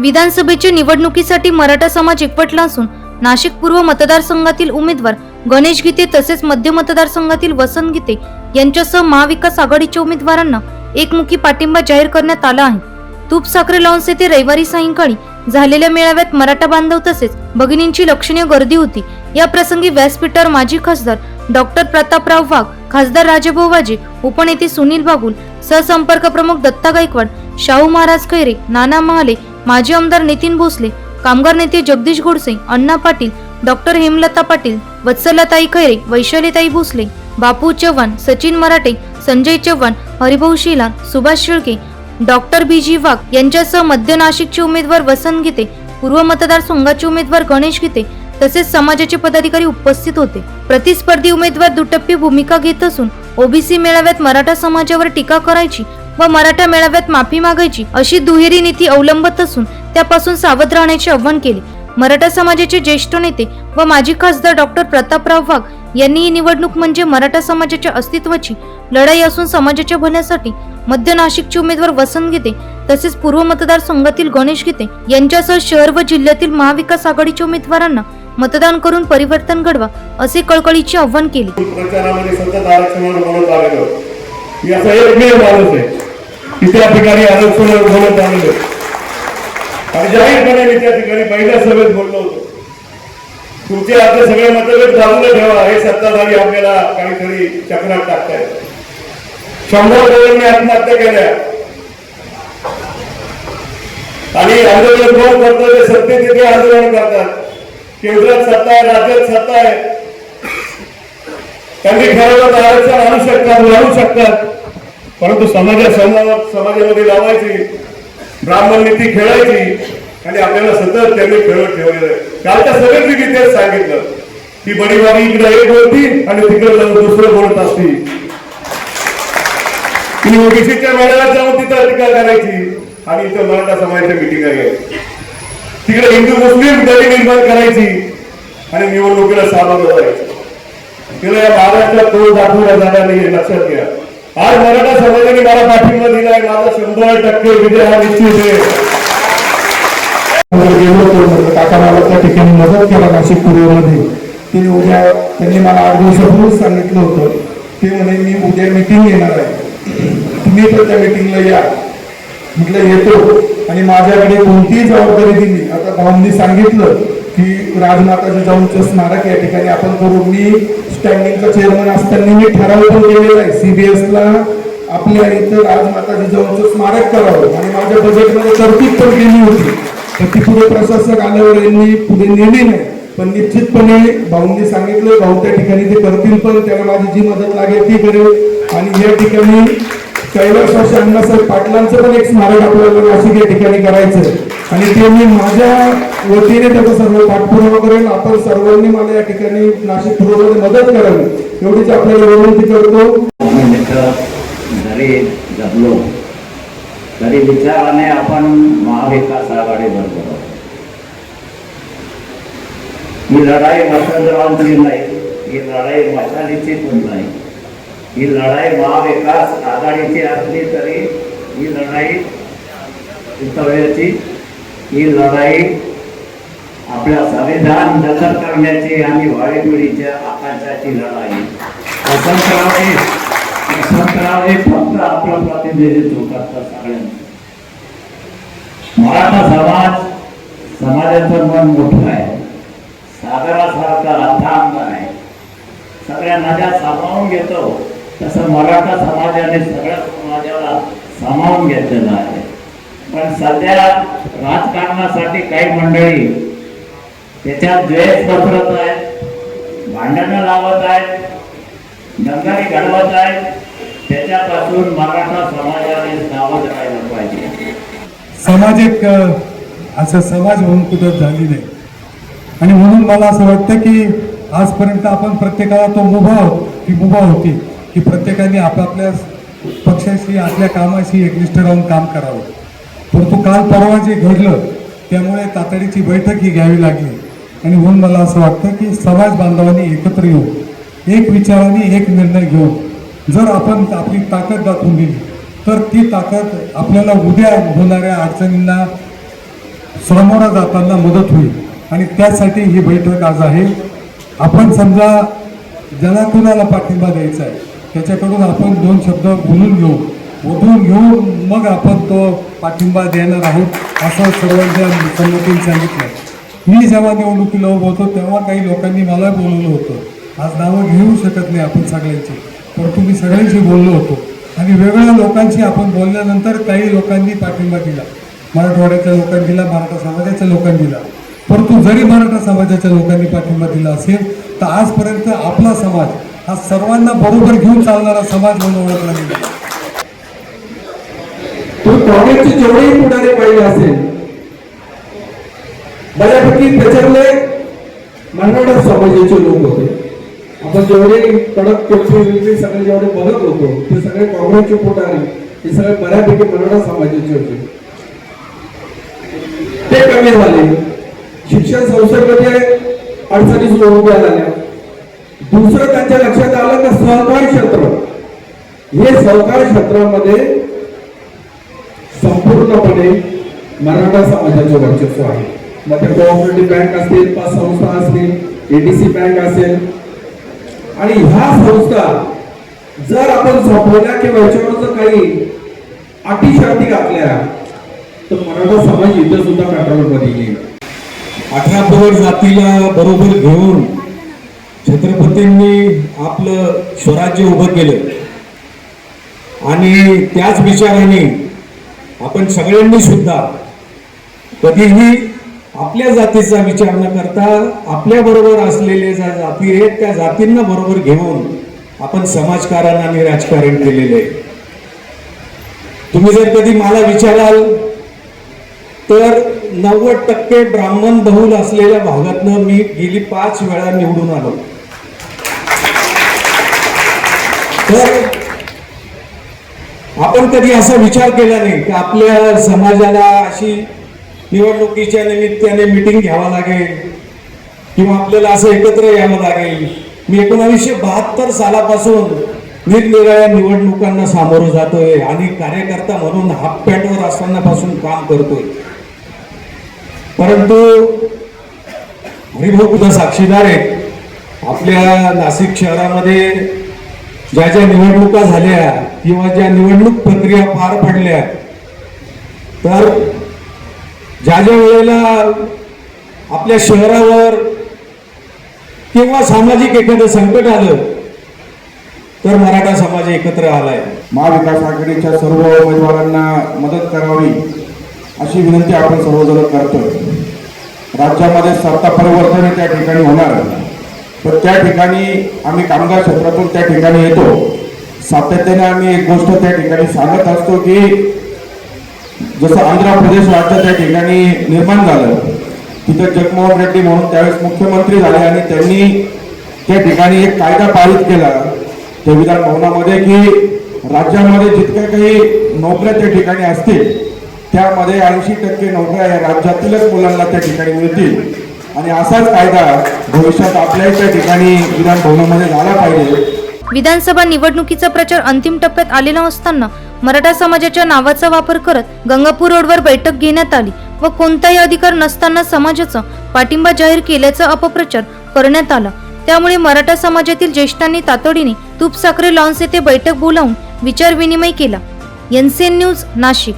विधानसभेच्या निवडणुकीसाठी मराठा समाज एकवटला असून नाशिक पूर्व मतदारसंघातील उमेदवार गणेश गीते तसेच मध्य मतदारसंघातील वसंत गीते यांच्यासह महाविकास आघाडीच्या उमेदवारांना एकमुखी पाठिंबा जाहीर करण्यात आला आहे. तूप साखरे लॉन्स येथे रविवारी सायंकाळी झालेल्या मेळाव्यात मराठा बांधव तसेच भगिनींची लक्षणीय गर्दी होती. या प्रसंगी व्यासपीठावर माजी खासदार डॉक्टर प्रतापराव वाघ खासदार राजाभाऊ वाजे उपनेते सुनील बागुल सहसंपर्क प्रमुख दत्ता गायकवाड शाहू महाराज खैरे नाना महाले माजी आमदार नितीन भोसले कामगार नेते Jagdish Godse Anna Patil doctor Hemlata Patil Vatsalatai Khaire Vaishalitai Bhosale Bapu Chavan Sachin Marathe Sanjay Chavan Haribhau Shilar Subhash Shelke doctor B G Wagh यांच्यासह मध्य नाशिकचे उमेदवार वसंत गीते पूर्व मतदारसंघाचे उमेदवार गणेश गीते तसेच समाजाचे पदाधिकारी उपस्थित होते. प्रतिस्पर्धी उमेदवार दुटप्पी भूमिका घेत असून ओबीसी मेळाव्यात मराठा समाजावर टीका करायची व मराठा मेळाव्यात माफी मागायची अशी दुहेरी नीती अवलंबत असून त्यापासून सावध राहण्याचे आव्हान केले. मराठा समाजाचे ज्येष्ठ नेते व माजी खासदार डॉक्टर प्रतापराव वाघ यांनी ही निवडणूक म्हणजे मराठा समाजाच्या अस्तित्वाची लढाई असून समाजाच्या भल्यासाठी मध्य नाशिकचे उमेदवार वसंत गीते तसेच पूर्व मतदारसंघातील गणेश गीते यांच्यासह शहर व जिल्ह्यातील महाविकास आघाडीच्या उमेदवारांना मतदान करून परिवर्तन घडवा असे कळकळीचे आव्हान केले. प्रचारामध्ये सतत आरक्षणावर बोलत आलेलो बोलत आलेलो आणि जाहीरपणे मी त्या ठिकाणी पहिल्या सभेत बोललो होतो. तुमचे आपले सगळे मतभेद बाजूला ठेवा. हे सत्ताधारी आपल्याला काहीतरी चक्रात टाकताय शंभर करोडने आत्महत्या केल्या. आणि आंदोलन कोण करतो ते सत्य तिथे आंदोलन करतात. केंद्रात सत्ता आहे राज्यात सत्ता आहे. त्यांनी ठरवलं आरक्षण आणू शकतात लावू शकतात. परंतु समाजात समाजामध्ये लावायची. ब्राह्मण नीती खेळायची. आणि आपल्याला सतत त्यांनी खेळत ठेवलेलं आहे. कालच्या सगळ्यांनी मी तेच सांगितलं. की बडीवारी इकडे एक बोलती आणि तिकडे जाऊन दुसरं बोलत असती. ओबीसीच्या मेळाव्यात जाऊन तिथं टीका करायची. आणि इथं मराठा समाजाच्या मिटिंग आहे तिकडे हिंदू मुस्लिम दरी निर्माण करायची. आणि निवडणुकीला सामोरं जायचं. तिला या महाराष्ट्रात तोड दाखवला जाणार नाही लक्षात घ्या. आज मराठा समाजाने मला पाठिंबा दिलाय. माझा शंभर टक्के विजय हा निश्चित आहे. काका मला त्या ठिकाणी मदत केला नाशिक पूर्वमध्ये. ते उद्या त्यांनी मला आठ दिवसापूर्वीच सांगितलं होतं. ते म्हणे मी उद्या मिटिंग येणार आहे. तुम्ही पण त्या मिटिंगला या. म्हटलं येतो. आणि माझ्याकडे कोणतीही जबाबदारी दिली. आता भाऊंनी सांगितलं की राजमाता जिजाऊंचं स्मारक या ठिकाणी आपण करू मी स्टँडिंगचा चेअरमन असताना मी ठराव पण केलेला आहे. सीबीएसला आपल्या इथं राजमाता जिजाऊंचं स्मारक करावं. आणि माझ्या बजेटमध्ये तरतूद पण केली होती. तर ती पुढे प्रशासक आल्यावर यांनी पुढे नेली नाही. पण निश्चितपणे भाऊंनी सांगितलं भाऊ त्या ठिकाणी ते करतील पण त्याला माझी जी मदत लागेल ती करेल. आणि या ठिकाणी कैलासवासी अण्णासाहेब पाटलांचं पण एक स्मारक आपल्याला नाशिक या ठिकाणी करायचं आणि ते मी माझ्या वतीने त्याचा सर्व पाठपुरावा करेन. आपण सर्वांनी मला या ठिकाणी नाशिक पूर्वमध्ये मदत करावी एवढीच आपल्याला विनंती करतो. जरी जगलो तरी विचाराने आपण महाविकास आघाडीबरोबर आहोत. ही लढाई वसंतरावांची नाही ही लढाई मशालीची पण नाही. ही लढाई महाविकास आघाडीची असली तरी ही लढाई वितव्याची ही लढाई आपल्या संविधान नजर करण्याची आणि वाढी पिढीच्या आकांक्षाची लढाई. वसंतराव हे वसंतराव हे फक्त आपलं प्रतिनिधित्व करतात सगळ्यांचं. मराठा समाज समाजाचं मन मोठं आहे. सागरासारखा अथांग आहे. सगळ्या नद्या सामावून घेतो. तसं मराठा समाजाने सगळ्या समाजाला सामावून घेतलेलं आहे. पण सध्या राजकारणासाठी काही मंडळी त्याच्यात द्वेष पसरत आहेत भांडणं लावत आहेत दंगाई घडवत आहेत. त्याच्यापासून मराठा समाजाने सावध राहायला पाहिजे. समाज एक असं समाज म्हणून कुठं झाली नाही. आणि म्हणून मला असं वाटतं की आजपर्यंत आपण प्रत्येकाला तो मुभा हो- मुभा होती. की प्रत्येकाने आपापल्या पक्षाशी आपल्या कामाशी एकनिष्ठ राहून काम करावं. परंतु काल परवा जे घडलं त्यामुळे तातडीची बैठक ही घ्यावी लागली. आणि म्हणून मला असं वाटतं की समाज बांधवांनी एकत्र येऊन एक विचाराने एक निर्णय घेऊन जर आपण आपली ताकद दाखवून दिली तर ती ताकद आपल्याला उद्या होणाऱ्या अडचणींना समोर जाताना मदत होईल. आणि त्यासाठी ही बैठक आज आहे. आपण समजा ज्याला कुणाला पाठिंबा द्यायचा आहे त्याच्याकडून आपण दोन शब्द बोलून घेऊ. बोलून घेऊन मग आपण तो पाठिंबा देणार आहोत असं सर्वांच्या संघटनेने सांगितलं. मी जेव्हा निवडणुकीला उभं होतो तेव्हा काही लोकांनी मला बोलवलं होतं. आज नावं घेऊ शकत नाही आपण सगळ्यांची परंतु मी सगळ्यांशी बोललो होतो. आणि वेगवेगळ्या लोकांशी आपण बोलल्यानंतर काही लोकांनी पाठिंबा दिला. मराठवाड्याच्या लोकांनी दिला मराठा समाजाच्या लोकांनी दिला. परंतु जरी मराठा समाजाच्या लोकांनी पाठिंबा दिला असेल तर आजपर्यंत आपला समाज हा सर्वांना बरोबर घेऊन चालणारा समाज म्हणून ओळखला गेला. तुम्ही काँग्रेसचे जेवढेही पुढारी पाहिले असेल बऱ्यापैकी त्याच्यातले मराठा समाजाचे लोक होते. आपण जेवढे कडक केसरी सगळे जेवढे बघत होतो ते सगळे काँग्रेसचे पुढारी हे सगळे बऱ्यापैकी मराठा समाजाचे होते. ते कमी झाले. शिक्षण संस्थेमध्ये अडचणी सुरू उभ्या झाल्या. दुसरं त्यांच्या लक्षात आलं तर सहकार क्षेत्र. हे सहकार क्षेत्रामध्ये संपूर्णपणे मराठा समाजाचे वर्चस्व आहे. मग ते कोऑपरेटिव्ह बँक असतील पाच संस्था असतील एडीसी बँक असेल. आणि ह्या संस्था जर आपण संपवल्या किंवा याच्यावर जर काही अटी शर्ती घातल्या तर मराठा समाज इथे सुद्धा कंट्रोलमध्ये येईल. अठरा पगड जातीला बरोबर घेऊन छत्रपतींनी आपलं स्वराज्य उभं केलं. आणि त्याच विचाराने आपण सगळ्यांनी सुद्धा कधीही आपल्या जातीचा विचार न करता आपल्या बरोबर असलेले ज्या जाती आहेत त्या जातींना बरोबर घेऊन आपण समाजकारण आणि राजकारण केलेले आहे. तुम्ही जर कधी मला विचाराल तर नव्वद टक्के ब्राह्मण बहुल असलेल्या भागातनं मी गेली पाच वेळा निवडून आलो. तर आपण कधी असा विचार केला नाही की आपल्या समाजाला अशी निवडणुकीच्या निमित्ताने मिटिंग घ्यावा लागेल किंवा आपल्याला असं एकत्र यावं लागेल. मी एकोणावीसशे बहात्तर सालापासून निरनिराळ्या निवडणुकांना सामोरं जातोय आणि कार्यकर्ता म्हणून हाफ पॅटवर असताना पासून काम करतोय. परंतु हरिभाऊ साक्षीदार आहेत आपल्या नाशिक शहरामध्ये ज्या ज्या निवडणुका झाल्या किंवा ज्या निवडणूक प्रक्रिया पार पडल्या तर ज्या ज्या वेळेला आपल्या शहरावर किंवा सामाजिक एखादं संकट आलं तर मराठा समाज एकत्र आलाय. महाविकास आघाडीच्या सर्व उमेदवारांना मदत करावी. अशी विनंती आपण सर्वजण करतो राज्यामध्ये सत्ता परिवर्तन त्या ठिकाणी होणार. तर त्या ठिकाणी आम्ही कामगार क्षेत्रातून त्या ठिकाणी येतो. सातत्याने आम्ही एक गोष्ट त्या ठिकाणी सांगत असतो की जसं आंध्र प्रदेश राज्य त्या ठिकाणी निर्माण झालं तिथं जगमोहन रेड्डी म्हणून त्यावेळेस मुख्यमंत्री झाले आणि त्यांनी त्या ठिकाणी एक कायदा पारित केला त्या विधान भवनामध्ये की राज्यामध्ये जितक्या काही नोकऱ्या त्या ठिकाणी असतील त्यामध्ये ऐंशी टक्के नोकऱ्या या राज्यातीलच मुलांना त्या ठिकाणी मिळतील. आणि असाच कायदा भविष्यात आपल्याही त्या ठिकाणी विधान भवनामध्ये झाला पाहिजे. विधानसभा निवडणुकीचा प्रचार अंतिम टप्प्यात आलेला असताना मराठा समाजाच्या नावाचा वापर करत गंगापूर रोडवर बैठक घेण्यात आली व कोणताही अधिकार नसताना समाजाचा पाठिंबा जाहीर केल्याचा अपप्रचार करण्यात आला. त्यामुळे मराठा समाजातील ज्येष्ठांनी तातडीने तूपसाखरे लॉन्स येथे बैठक बोलावून विचार विनिमय केला एनसीएन न्यूज नाशिक.